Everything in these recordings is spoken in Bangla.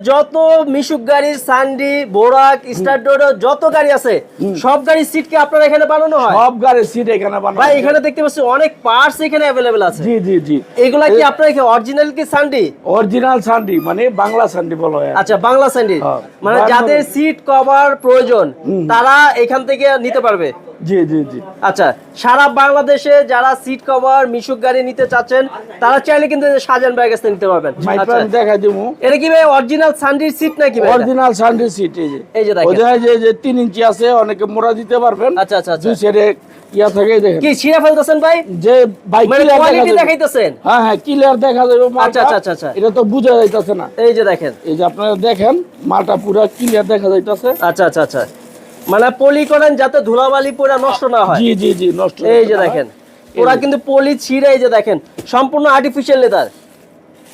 যত মিশুক গাড়ি সান্ডি বোরাক স্টার যত গাড়ি আছে সব গাড়ির সিট কি আপনার এখানে বানানো হয়? সব গাড়ির সিট এখানে বানানো ভাই এখানে দেখতে পাচ্ছি অনেক পার্টস এখানে অ্যাভেলেবেল আছে। জি জি জি। এগুলা কি আপনার এখানে অরিজিনাল কি সান্ডি? অরিজিনাল সান্ডি মানে বাংলা সান্ডি বলা হয়। আচ্ছা বাংলা স্যান্ডি হ্যাঁ। মানে যাদের সিট কভার প্রয়োজন তারা এখান থেকে নিতে পারবে। জি জি জি। আচ্ছা সারা বাংলাদেশে যারা সিট কভার মিশুক গাড়ি নিতে চাচ্ছেন তারা চাইলে কিন্তু ভাইয়ের কাছে নিতে পারবেন। আচ্ছা। দিব। এটা কি ভাই অরিজিনাল সান্ডির সিট নাকি অরিজিনাল সিট এই যে। এই যে দেখেন। যে যে তিন ইঞ্চি আছে অনেকে মোড়া দিতে পারবেন। আচ্ছা, আচ্ছা, আচ্ছা। দুই সাইডে ইয়া থাকে দেখেন। কি ছিঁড়ে ফেলতেছেন ভাই? যে বাইক মানে দেখা কোয়ালিটি দেখাইতেছেন? হ্যাঁ হ্যাঁ ক্লিয়ার দেখা যাবে আচ্ছা, আচ্ছা, আচ্ছা, আচ্ছা। এটা তো বোঝা যাইতাছে না। এই যে দেখেন। এই যে আপনারা দেখেন মালটা পুরো ক্লিয়ার দেখা যাইতাছে। আচ্ছা আচ্ছা আচ্ছা। মানে পলি করেন যাতে ধুলাবালি পুরা নষ্ট না হয়। জি জি জি নষ্ট এই যে দেখেন পুরা কিন্তু পলি ছিঁড়ে এই যে দেখেন সম্পূর্ণ আর্টিফিশিয়াল লেদার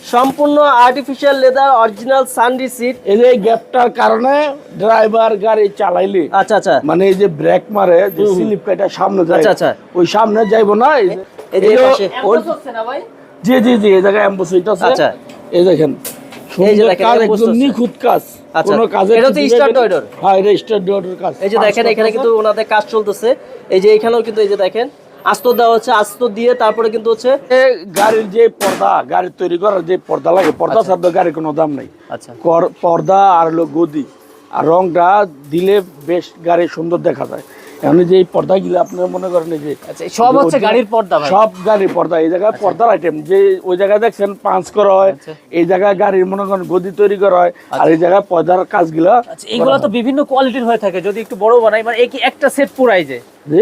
সম্পূর্ণ artificial leather original Sandy seat এই যে গ্যাপটার কারণে ড্রাইভার গাড়ি চালাইলে আচ্ছা আচ্ছা। মানে এই যে ব্রেক মারে যে স্লিপ এটা সামনে যায় আচ্ছা, আচ্ছা। ওই সামনে যাইবো না এই যে- এই জি জি জি এই জায়গায় অ্যাম্বুস হইতাছে। আচ্ছা। এই দেখেন এই যে দেখেন, কাজ একদম। নিখুঁত কাজ আচ্ছা। কোনো কাজে এটা নেই। order? হ্যাঁ এটা স্টার ডোরের কাজ এই যে দেখেন এখানে কিন্তু ওনাদের কাজ চলতেছে এই যে এখানেও কিন্তু এই যে দেখেন আস্ত দেওয়া হচ্ছে আস্ত দিয়ে তারপরে কিন্তু হচ্ছে গাড়ির যে পর্দা গাড়ি তৈরি করার যে পর্দা লাগে পর্দা ছাড়া তো গাড়ির কোনো দাম নেই আচ্ছা পর্দা আর হলো গদি আর রংটা দিলে বেশ গাড়ি সুন্দর দেখা যায় এখন যে এই পর্দাগুলো আপনারা মনে করেন যে আচ্ছা সব হচ্ছে গাড়ির পর্দা সব গাড়ির পর্দা এই জায়গায় পর্দার আইটেম যে ওই জায়গায় দেখছেন পাঁচ করা হয় আচ্ছা। এই জায়গায় গাড়ির মনে করেন গদি তৈরি করা হয় আর এই জায়গায় পর্দার কাজগুলা আচ্ছা এগুলো তো বিভিন্ন কোয়ালিটির হয়ে থাকে যদি একটু বড় বানাই মানে একটা সেট পুরাই যায় যে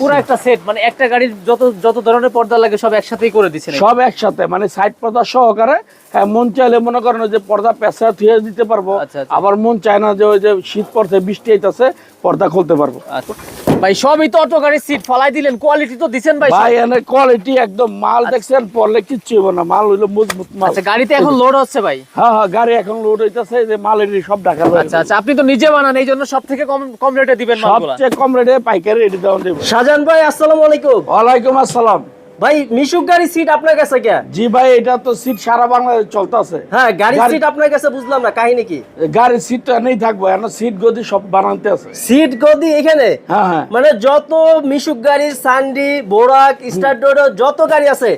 পুরো একটা সেট মানে একটা গাড়ির যত যত ধরনের পর্দা লাগে সব একসাথেই করে দিচ্ছেন সব একসাথে মানে সাইড পর্দা সহকারে হ্যাঁ মন চাইলে মনে করেন যে পর্দা পেঁচা দিতে পারব আচ্ছা, আচ্ছা। আবার মন চায় না যে ওই যে শীত পড়ছে বৃষ্টি আইতাছে পর্দা খুলতে পারব। আচ্ছা। ভাই সবই তো অটো গাড়ি সিট ফলাই দিলেন কোয়ালিটি তো দিছেন ভাই ভাই এনে কোয়ালিটি একদম মাল দেখছেন পড়লে কিচ্ছু হবে না মাল হইল মজবুত মাল। আচ্ছা গাড়িতে এখন লোড হচ্ছে ভাই? হ্যাঁ হ্যাঁ গাড়ি এখন লোড হইতাছে যে মালের সব ঢাকা আচ্ছা আচ্ছা আপনি তো নিজে বানান এই জন্য সব থেকে কম কম রেটে দিবেন মালগুলো। সবচেয়ে কম রেটে পাইকারি রেটে দেওয়া দেব। সাজান ভাই আসসালামু আলাইকুম। ওয়ালাইকুম আসসালাম। ভাই মিশুক গাড়ি সিট আপনার কাছে কে? জি ভাই এটা তো সিট সারা বাংলাদেশ চলতেছে। হ্যাঁ গাড়ি- সিট আপনার কাছে বুঝলাম না কাহিনী কি? গাড়ির সিটটা নেই থাকব এখন সিট গদি সব বানাতে আছে। সিট গদি এখানে? হ্যাঁ হ্যাঁ। মানে যত মিশুক গাড়ি সান্ডি বোরাক স্টার ডোডো যত গাড়ি আছে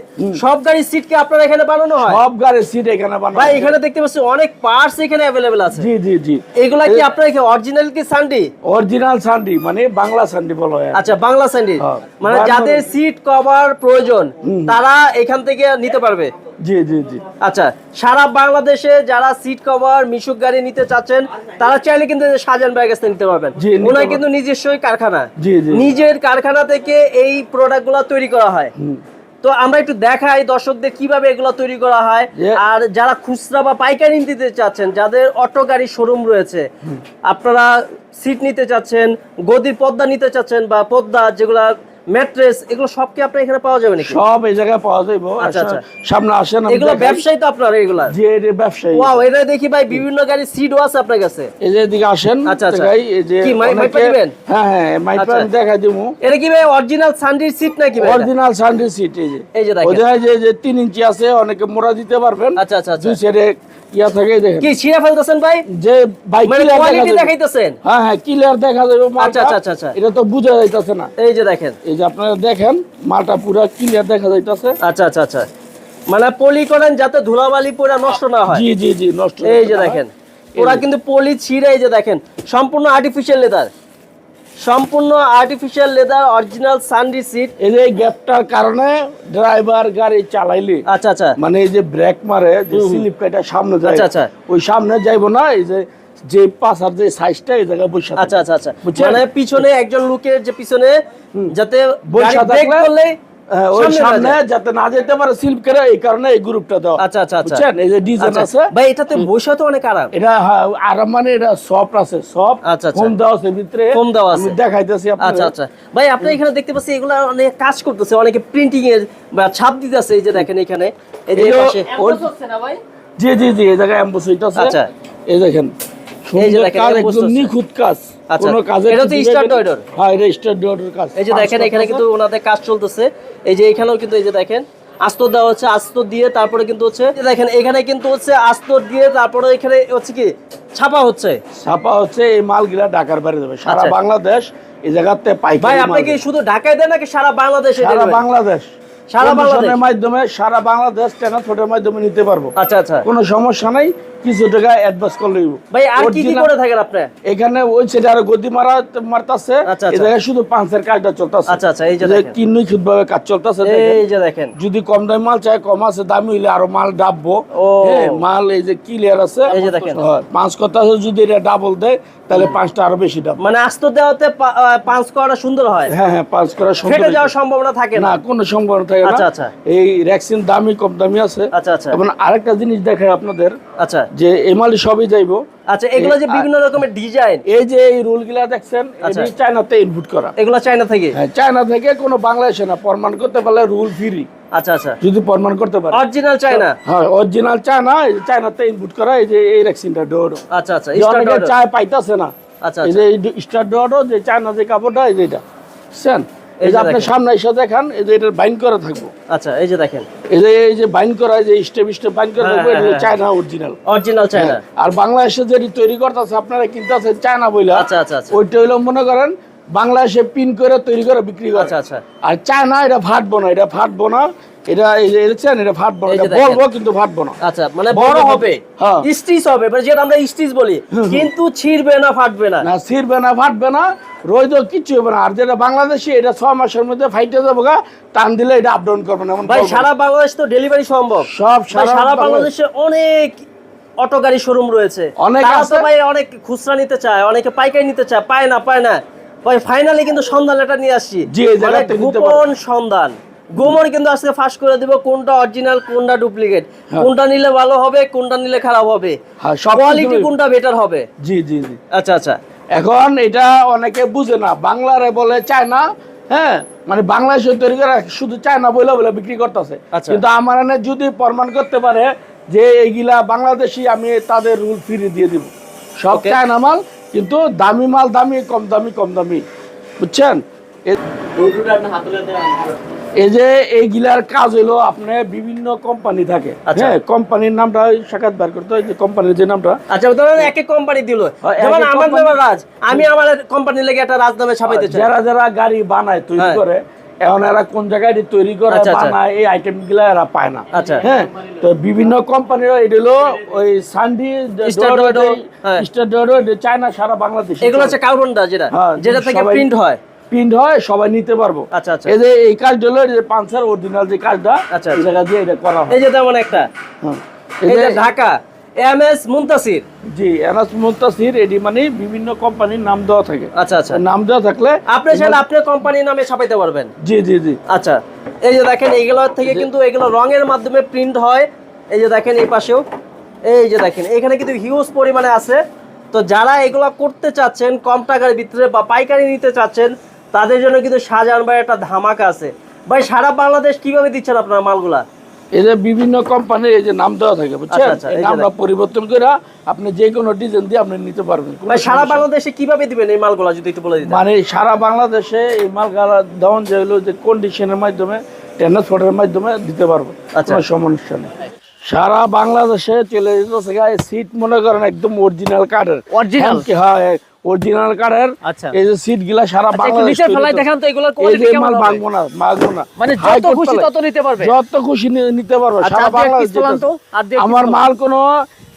সব গাড়ির সিট কি আপনার এখানে বানানো হয়? সব গাড়ির সিট এখানে বানানো ভাই এখানে দেখতে পাচ্ছি অনেক পার্টস এখানে অ্যাভেলেবেল আছে। জি জি জি। এগুলা কি আপনার এখানে অরিজিনাল কি সান্ডি? অরিজিনাল সান্ডি মানে বাংলা সান্ডি বলা হয়। আচ্ছা বাংলা স্যান্ডি হ্যাঁ। মানে যাদের সিট কভার প্রয়োজন তারা এখান থেকে নিতে পারবে। জি জি জি। আচ্ছা সারা বাংলাদেশে যারা সিট কভার মিশুক গাড়ি নিতে চাচ্ছেন তারা চাইলে কিন্তু শাহজাহান ভাইয়ের কাছে নিতে পারবেন। ওনার। কিন্তু নিজস্বই কারখানা। জি, জি। নিজের কারখানা থেকে এই প্রোডাক্টগুলো তৈরি করা হয়। তো আমরা একটু দেখাই দর্শকদের কীভাবে এগুলো তৈরি করা হয়। আর যারা খুচরা বা পাইকারি নিতে চাচ্ছেন যাদের অটো গাড়ির শোরুম রয়েছে আপনারা সিট নিতে চাচ্ছেন গদির পদ্মা নিতে চাচ্ছেন বা পদ্মা যেগুলা ম্যাট্রেস এগুলো সব কি আপনার এখানে পাওয়া যাবে নাকি? সব এই জায়গায় পাওয়া যাইবো। আচ্ছা, আচ্ছা। সামনে আসেন এগুলো ব্যবসায়ী তো আপনার এগুলা? জি এটা ব্যবসায়ী। ওয়াও এটা দেখি ভাই বিভিন্ন গাড়ির সিটও আছে আপনার কাছে। এই যে এদিকে আসেন আচ্ছা, আচ্ছা। দেখাই, এই যে কি, মাই- অনেকে- হ্যাঁ হ্যাঁ আচ্ছা। আমি দেখাই দিবো এটা কি ভাই অরিজিনাল সানডির সিট নাকি ভাই অরিজিনাল সান্ডি সিট এই যে। এই যে দেখেন। ওদের যে যে তিন ইঞ্চি আছে অনেকে মোড়া দিতে পারবেন। আচ্ছা আচ্ছা আচ্ছা। দুই সাইডে ইয়া থাকে এই দেখেন। কি ছিঁড়ে ফেলতেছেন ভাই? যে বাইক মানে কোয়ালিটি দেখাইতেছেন? হ্যাঁ হ্যাঁ ক্লিয়ার দেখা যাবে আচ্ছা, আচ্ছা, আচ্ছা, আচ্ছা। এটা তো বোঝা যাইতাছে না। এই যে দেখেন। এই যে আপনারা দেখেন মালটা পুরো ক্লিয়ার দেখা যাইতাছে। আচ্ছা আচ্ছা আচ্ছা। মানে পলি করেন যাতে ধুলাবালি পুরা নষ্ট না হয়। জি জি জি নষ্ট এই যে দেখেন। ওরা কিন্তু পলি ছিঁড়ে এই যে দেখেন সম্পূর্ণ আর্টিফিশিয়াল লেদার সম্পূর্ণ artificial leather original Sandy seat এই যে গ্যাপটার কারণে ড্রাইভার গাড়ি চালাইলি। আচ্ছা আচ্ছা। মানে এই যে ব্রেক মারে যে স্লিপ কাটা সামনে যায় আচ্ছা, আচ্ছা। ওই সামনে যাইবো না এই যে যে পাশার যে সাইজটা এই জায়গায় বসে আচ্ছা আচ্ছা আচ্ছা। মানে পিছনে একজন লোকের যে পিছনে যাতে বসে ব্রেক থাকলে- করলে ওই সামনে না সামনে যায়। যাতে না যেতে পারে স্লিপ করে এই কারণে এই গ্রুপটা দেওয়া আচ্ছা আচ্ছা আচ্ছা এই যে ডিজাইন আচ্ছা। আছে ভাই এটাতে বসে তো অনেক আরাম এটা হ্যাঁ, আরাম মানে এটা সফট আছে সফট আচ্ছা, আচ্ছা। ফোম আছে ভিতরে foam দেওয়া আছে। দেখাইতেছি আচ্ছা আপনাদের আচ্ছা ভাই আপনি এখানে দেখতে পাচ্ছি এগুলো অনেক কাজ করতেছে অনেকে প্রিন্টিং এর বা ছাপ দিতেছে এই যে দেখেন এখানে এই যে পাশে জি জি জি এই জায়গায় হইতাছে আচ্ছা। এই দেখেন এই যে। নিখুঁত কাজ। কোনো কাজে এটা তো star order? হ্যাঁ এটা স্টার ডোরের কাজ। এই যে দেখেন এখানে কিন্তু ওনাদের কাজ চলতেছে। এই যে এখানেও কিন্তু এই যে দেখেন আস্তর দেওয়া হচ্ছে আস্তর দিয়ে তারপরে কিন্তু হচ্ছে দেখেন এখানে কিন্তু হচ্ছে আস্তর দিয়ে তারপরে এখানে হচ্ছে কি ছাপা হচ্ছে। ছাপা হচ্ছে এই মালগুলা ঢাকার বাইরে যাবে। সারা আচ্ছা। বাংলাদেশ এই জায়গাতে ভাই আপনি কি শুধু ঢাকায় দেন নাকি সারা বাংলাদেশে সারা বাংলাদেশ। সারা বাংলাদেশ? কন্ডিশনের মাধ্যমে সারা বাংলাদেশ ট্রান্সপোর্টের মাধ্যমে নিতে পারব। আচ্ছা আচ্ছা। কোনো সমস্যা নাই। কিছু টাকা অ্যাডভান্স করলে ভাই আর কি কি করে থাকেন আপনি? এখানে ওই সাইডে আরও গদি মারা মারতাছে। আচ্ছা, এই আচ্ছা। জায়গায় শুধু পাঁচের কাজটা চলতেছে। আচ্ছা, আচ্ছা, এই যে দেখেন। কিন্নুই খুদভাবে কাজ চলতেছে এই যে দেখেন। যদি কম দামি মাল চাই কম আছে দামি হইলে আরও মাল ডাববো। ও। হ্যাঁ, মাল এই যে ক্লিয়ার আছে এই যে দেখেন। পাঁচ কথা যদি এটা ডাবল দেয় তাহলে পাঁচটা আরও বেশি ডাব মানে আস্তর দেওয়াতে পাঁচ করাটা সুন্দর হয়। হ্যাঁ হ্যাঁ পাঁচ করা ফেটে যাওয়ার সম্ভাবনা থাকে না। কোনো সম্ভাবনা থাকে না। আচ্ছা, আচ্ছা। এই র্যাক্সিন দামি কম দামি আছে। আচ্ছা, আচ্ছা। এবং আরেকটা জিনিস দেখেন আপনাদের। আচ্ছা। যে এমালি সবই যাইবো। আচ্ছা এগুলো যে বিভিন্ন রকমের ডিজাইন এই যে এই রুলগুলা দেখছেন আচ্ছা। এটি চায়নাতে ইনপুট করা। এগুলো চায়না থেকে? হ্যাঁ চায়না থেকে কোনো বাংলাদেশে না প্রমাণ করতে পারলে রুল ফ্রি আচ্ছা আচ্ছা। যদি প্রমাণ করতে পারে। Original China? হ্যাঁ অরিজিনাল চায়না এই যে চায়নাতে ইনপুট করা এই যে এই ডোর আচ্ছা আচ্ছা যে অনেকে চায় পাইতাছে না। আচ্ছা এই আচ্ছা। যে স্টার ডোরও যে চায়না যে কাপড়টা এই যে বুঝছেন? এই যে আপনি সামনে এসে দেখান এই যে এটা করা থাকব। আচ্ছা এই যে দেখেন। এই যে এই যে করা যে স্টেপ স্টেপ করা হ্যাঁ, থাকব এটা হ্যাঁ, চায়না অরিজিনাল অরিজিনাল চায়না। আর বাংলাদেশে যেটি তৈরি করতেছে আপনারা কিনতেছেন চায়না বইলা। আচ্ছা আচ্ছা আচ্ছা। ওইটা হইল মনে করেন বাংলাদেশে পিন করে তৈরি করে বিক্রি করে। আচ্ছা আচ্ছা। আর চায়না এটা ফাটবো না এটা ফাটবো না। এটা এই যে দেখছেন এটা ফাটবো না বলব কিন্তু ফাটবো না। আচ্ছা মানে বড় হবে। হ্যাঁ। স্টিচ হবে মানে যেটা আমরা স্টিচ বলি। কিন্তু ছিড়বে না ফাটবে না। না ছিড়বে না ফাটবে না। কিচ্ছু হবে না। আর যেটা বাংলাদেশি এটা মাসের মধ্যে ফাইটে যাব গা। টান দিলে এটা আপ ডাউন করবে না ভাই সারা বাংলাদেশ তো ডেলিভারি সম্ভব। সব সারা বাংলাদেশে। অনেক অটো গাড়ি শোরুম রয়েছে। অনেক আছে। ভাই অনেক খুচরা নিতে চায় অনেকে পাইকারি নিতে চায় পায় না পায় না। ভাই ফাইনালি কিন্তু সন্ধান এটা নিয়ে আসছি। মানে গোপন সন্ধান। গোমর কিন্তু আজকে ফাঁস করে দিব কোনটা অরিজিনাল কোনটা ডুপ্লিকেট কোনটা নিলে ভালো হবে কোনটা নিলে খারাপ হবে? হ্যাঁ, কোয়ালিটি কোনটা বেটার হবে? জি জি জি। আচ্ছা আচ্ছা। এখন এটা অনেকে বুঝে না বাংলারে বলে চায়না হ্যাঁ? মানে বাংলাদেশে তৈরি করে শুধু চায়না বলে বলে বিক্রি করতেছে। আচ্ছা। কিন্তু আমার এনে যদি প্রমাণ করতে পারে যে এইগুলা বাংলাদেশি আমি তাদের রুল ফিরিয়ে দিয়ে দিব। সব চায়না মাল কিন্তু দামি মাল দামি কম দামি কম দামি। বুঝছেন? এ- এই যে এইগুলার কাজ হলো আপনার বিভিন্ন কোম্পানি থাকে আচ্ছা। হ্যাঁ কোম্পানির নামটা সাক্ষাৎ বার করতে হয় যে কোম্পানির যে নামটা আচ্ছা ধরেন এক এক কোম্পানি দিল হ্যাঁ, যেমন আমার রাজ আমি আমার কোম্পানির লেগে একটা রাজ নামে ছাপাইতে চাই যারা যারা গাড়ি বানায় তৈরি হ্যাঁ। করে এখন এরা কোন জায়গায় তৈরি করে আচ্ছা, আচ্ছা। বানায় এই আইটেমগুলা এরা পায় না আচ্ছা। হ্যাঁ তো বিভিন্ন কোম্পানির এটা হলো ওই সান্ডি। স্টার চায়না সারা বাংলাদেশ এগুলো হচ্ছে কার্বনটা যেটা যেটা থেকে প্রিন্ট হয় প্রিন্ট হয় সবাই নিতে পারব। আচ্ছা, আচ্ছা। এই যে এই কাজটা হলো যে পাঞ্চার অরিজিনাল যে কাজটা আচ্ছা, এই আচ্ছা। জায়গা দিয়ে এটা করা হয়। এই যে তেমন একটা। হ্যাঁ। এই এই যে যে ঢাকা এম এস মুন্তাসির। জি এনাস মুন্তাসির এডি মানে বিভিন্ন কোম্পানির নাম দেওয়া থাকে। আচ্ছা আচ্ছা। নাম দেওয়া থাকলে আপনি আপনার কোম্পানির নামে ছাপাইতে পারবেন। জি জি জি। আচ্ছা। এই যে দেখেন এইগুলো থেকে কিন্তু এগুলো রঙের মাধ্যমে প্রিন্ট হয়। এই যে দেখেন এই পাশেও। এই যে দেখেন এখানে কিন্তু হিউজ পরিমাণে আছে। তো যারা এগুলো করতে চাচ্ছেন কম টাকার ভিতরে বা পাইকারি নিতে চাচ্ছেন তাদের জন্য কিন্তু শাহজাহান ভাই একটা ধামাকা আছে। ভাই সারা বাংলাদেশ কীভাবে দিচ্ছেন আপনার মালগুলা? এই যে বিভিন্ন কোম্পানির এই যে নাম দেওয়া থাকে বুঝছেন? আচ্ছা, আচ্ছা, দেখেন। পরিবর্তন করে আপনি যে কোনো ডিজাইন দিয়ে আপনি নিতে পারবেন ভাই সারা বাংলাদেশে কীভাবে দিবেন এই মালগুলা যদি একটু বলে দিতেন? মানে সারা বাংলাদেশে এই মালগুলা দেওয়ান যে হলো যে কন্ডিশনের মাধ্যমে ট্রান্সপোর্টের মাধ্যমে দিতে পারব আচ্ছা। সমস্যা নেই। সারা বাংলাদেশে চলে গায়ে সিট মনে করেন একদম অরিজিনাল কাঠের Original? হ্যাঁ অরিজিনাল কাঠের আচ্ছা। এই যে সিটগুলা সারা আচ্ছা, বাংলাদেশ নিচে তৈরি ফেলাই দেখান তো এগুলোর কোয়ালিটি কেমন মাল ভাঙবো না ভাঙবো না। মানে যত খুশি তত নিতে পারবে। যত খুশি নিতে পারব। আচ্ছা, সারা বাংলাদেশ আমার মাল কোনো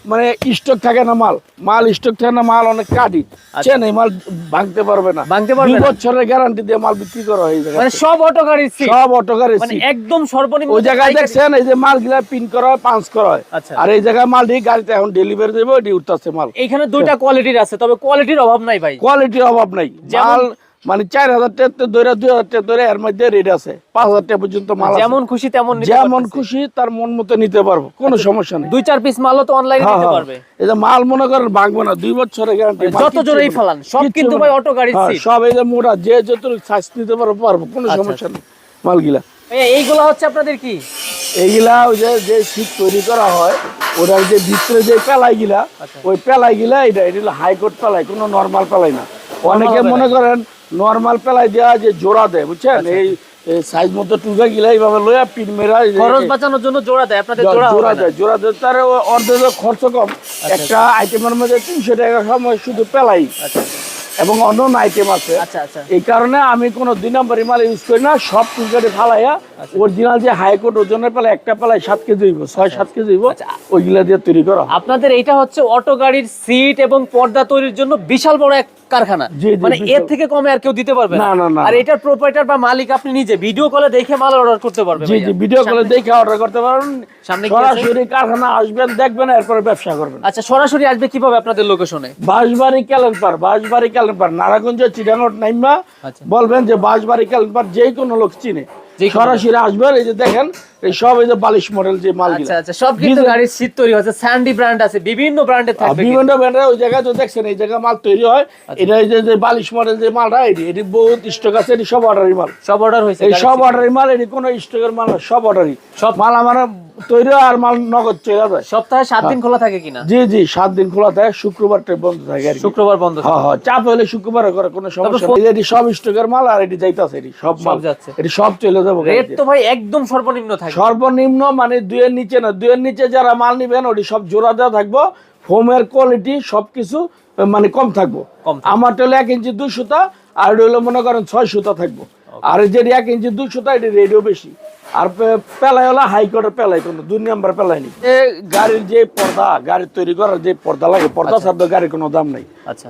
মানে স্টক থাকে না মাল। মাল স্টক থাকে না মাল অনেক কাটি চেন এই মাল ভাঙতে পারবে না। আচ্ছা। ভাঙতে পারবে না? বছরের গ্যারান্টি দিয়ে মাল বিক্রি করা হয় এই মানে সব অটো সিট সব অটোকারে মানে একদম সর্বনিম্ন ওই জায়গায় দেখছেন এই যে মালগুলা পিন করা হয় পাঁচ করা হয়। আচ্ছা। আর এই জায়গায় মাল দিয়ে গাড়িতে এখন ডেলিভারি দেবো এটি উঠতেছে মাল। এখানে দুইটা কোয়ালিটির আছে তবে কোয়ালিটির অভাব নাই ভাই। কোয়ালিটির অভাব নাই। মাল মানে চার হাজার টাকা ধরে দুই হাজার টাকা ধরে এর মধ্যে রেট আছে। পাঁচ হাজার টাকা পর্যন্ত মাল। যেমন খুশি তেমন যেমন খুশি তার মন মতো নিতে পারব। কোনো সমস্যা নেই। দুই চার পিস মালও তো অনলাইনে হ্যাঁ, নিতে হ্যাঁ। পারবে। এই যে মাল মনে করেন ভাঙবো না দুই বছরের গ্যারান্টি মানে যত জোরেই ফেলান, সব কিন্তু ভাই অটো গাড়ির seat। সব এই যে মোটা যে যত সাইজ নিতে পারব পারব কোনো আচ্ছা, সমস্যা নেই মালগুলা। এইগুলা হচ্ছে আপনাদের কি? এইগুলা ওই যে যে শীত তৈরি করা হয় ওটার যে ভিতরে যে পেলাই গিলা আচ্ছা। ওই পেলাই গিলা এটা এটা হলো হাইকোর্ট পেলাই কোনো নর্মাল পেলাই না। অনেকে মনে করেন নর্মাল পেলাই দেওয়া যে জোড়া দেয় বুঝছেন? আচ্ছা, এই সাইজ মতো টুকা গিলা এইভাবে লইয়া পিন মেরা খরচ বাঁচানোর জন্য জোড়া দেয় আপনাদের জোড়া জোড়া দেয় জোড়া দেয় তার অর্ধেক খরচ কম। একটা আইটেমের মধ্যে তিনশো টাকা সময় শুধু পেলাই। আচ্ছা এবং অন্য আইটেম আছে। আচ্ছা আচ্ছা। এই কারণে আমি কোনো দুই নম্বরই মাল ইউজ করি না সব টুকারে ফালাইয়া আচ্ছা। অরিজিনাল যে হাইকোর্ট ওজনের পেলে একটা পেলাই সাত কেজি হইব ছয় সাত কেজি হইব আচ্ছা। ওইগুলা দিয়ে তৈরি করা। আপনাদের এইটা হচ্ছে অটো গাড়ির সিট এবং পর্দা তৈরির জন্য বিশাল বড় এক কারখানা। মানে এর থেকে কমে আর কেউ দিতে পারবে না, না, না। আর এটার প্রোপাইটার বা মালিক আপনি নিজে ভিডিও কলে দেখে মাল অর্ডার করতে পারবেন জি জি ভিডিও কলে দেখে অর্ডার করতে পারবেন সামনে সরাসরি কারখানা আসবেন দেখবেন এরপরে ব্যবসা করবেন। আচ্ছা সরাসরি আসবে কীভাবে আপনাদের লোকেশনে বাঁশবাড়ি ক্যালেন্ডার বাঁশবাড়ি ক্যালেন্ডার নারায়ণগঞ্জ চিটাঙ্গট নাইমা আচ্ছা। বলবেন যে বাঁশবাড়ি ক্যালেন্ডার যে কোনো লোক চিনে। সরাসরি আসবেন এই যে দেখেন এই সব এই যে বালিশ মডেল যে মাল আচ্ছা আচ্ছা সব কিন্তু গাড়ির সিট তৈরি হচ্ছে স্যান্ডি ব্র্যান্ড আছে বিভিন্ন ব্র্যান্ডের থাকবে বিভিন্ন ব্র্যান্ডের ওই জায়গায় তো দেখছেন এই জায়গায় মাল তৈরি হয়। আচ্ছা। এটা এই যে বালিশ মডেল যে মালটা এটি এটি বহুত স্টক আছে এটি সব অর্ডারি মাল। সব অর্ডার হয়েছে এই সব। অর্ডারি মাল এটি কোনো স্টকের মাল সব অর্ডারই সব- মাল আমার তৈরি হয় আর মাল নগদ চলে যায়। সপ্তাহে সাত দিন খোলা থাকে কিনা? জি জি সাত দিন খোলা থাকে শুক্রবারটা বন্ধ থাকে আর শুক্রবার বন্ধ হ্যাঁ হ্যাঁ চাপ হলে শুক্রবার করে কোনো সমস্যা নেই। এটি সব স্টকের মাল আর এটি যাইতাছে এটি সব মাল। যাচ্ছে। এটি সব চলে যাব রেট তো ভাই একদম সর্বনিম্ন থাকে। সর্বনিম্ন মানে দুইয়ের নিচে না দুইয়ের নিচে যারা মাল নিবেন ওটি সব জোড়া দেওয়া থাকব। ফোমের কোয়ালিটি সবকিছু মানে কম থাকব। আমার হলো এক ইঞ্চি দুই সুতা আর হলো মনে করেন ছয় সুতা থাকব। আর যে এক ইঞ্চি দুই সুতা এটি রেডিও বেশি। আর পেলাই হলো হাইকোর্টের পেলাই কোনো দুই নাম্বার পেলাই নেই এ গাড়ির যে পর্দা গাড়ি তৈরি করার যে পর্দা লাগে পর্দা ছাড়া গাড়ির কোনো দাম নেই। আচ্ছা।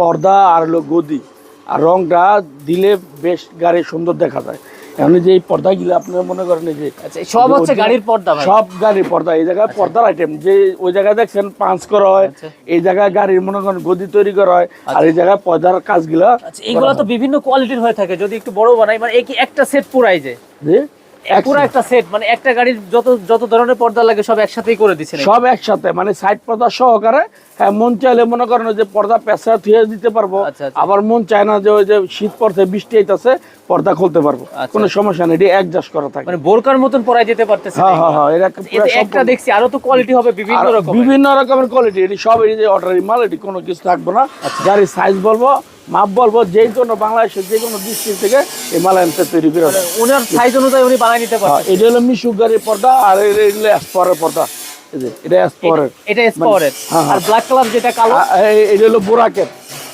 পর্দা আর হলো গদি। আর রংটা দিলে বেশ গাড়ি সুন্দর দেখা যায়। এখন যে এই পর্দাগুলো আপনি মনে করেন যে আচ্ছা সব হচ্ছে গাড়ির পর্দা সব গাড়ির পর্দা। এই জায়গায় পর্দার আইটেম যে ওই জায়গায় দেখছেন পাঁচ করা হয় আচ্ছা। এই জায়গায় গাড়ির মনে করেন গদি তৈরি করা হয় আর এই জায়গায় পর্দার কাজগুলা আচ্ছা এইগুলো তো বিভিন্ন কোয়ালিটির হয়ে থাকে যদি একটু বড় বানাই মানে একটা সেট পুরাই যে? যে পুরো একটা সেট মানে একটা গাড়ির যত যত ধরনের পর্দা লাগে সব একসাথেই করে দিচ্ছেন সব একসাথে মানে সাইড পর্দা সহকারে হ্যাঁ মন চাইলে মনে করেন যে পর্দা পেঁচা থুয়ে দিতে পারব আচ্ছা, আচ্ছা। আবার মন চায় না যে ওই যে শীত পড়ছে বৃষ্টি আইতাছে পর্দা খুলতে পারব। আচ্ছা। কোনো সমস্যা নেই এটি অ্যাডজাস্ট করা থাকে। মানে বোরকার মতন পরাই যেতে পারতেছে হ্যাঁ হ্যাঁ হ্যাঁ এটা একটা দেখছি আরও তো কোয়ালিটি হবে বিভিন্ন রকম বিভিন্ন রকমের কোয়ালিটি এটি সব এই যে অর্ডারি মাল এটি কোনো কিছু থাকবে না। গাড়ির সাইজ বলব মাপ বলব যে কোনো বাংলাদেশের যে কোনো ডিস্ট্রিক্ট থেকে এই মালায়ামটা তৈরি করে ওনার সাইজ অনুযায়ী উনি বানাই নিতে পারেন এটা হলো মিশুক গাড়ির পর্দা আর এগুলো এসপরের পর্দা। এটা এসপরের এটা স্পাওয়ারের হ্যাঁ, হ্যাঁ। আর ব্ল্যাক কালার যেটা কালো? এটা হলো বোরাকেট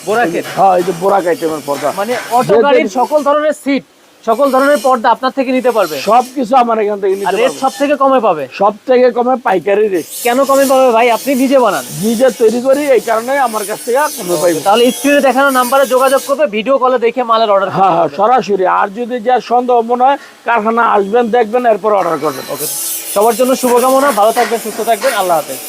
বোরাকেট হ্যাঁ এই যে বোরাক আইটেমের পর্দা। মানে অটো গাড়ির সকল ধরনের সিট সকল ধরনের পর্দা আপনার থেকে নিতে পারবে। সব কিছু আমার এখান থেকে নিতে রেট সব থেকে কমে পাবে। সব থেকে কমে পাইকারি রেট কেন কমে পাবে ভাই? আপনি নিজে বানান। নিজে তৈরি করি এই কারণে আমার কাছ থেকে কমে পাইবে তাহলে স্ক্রিনে দেখানো নাম্বারে যোগাযোগ করবে ভিডিও কলে দেখে মালের অর্ডার হ্যাঁ হ্যাঁ সরাসরি। আর যদি যা সন্দেহ মনে হয় কারখানা আসবেন দেখবেন এরপর অর্ডার করবেন। ওকে সবার জন্য শুভকামনা ভালো থাকবেন সুস্থ থাকবেন আল্লাহ হাফেজ।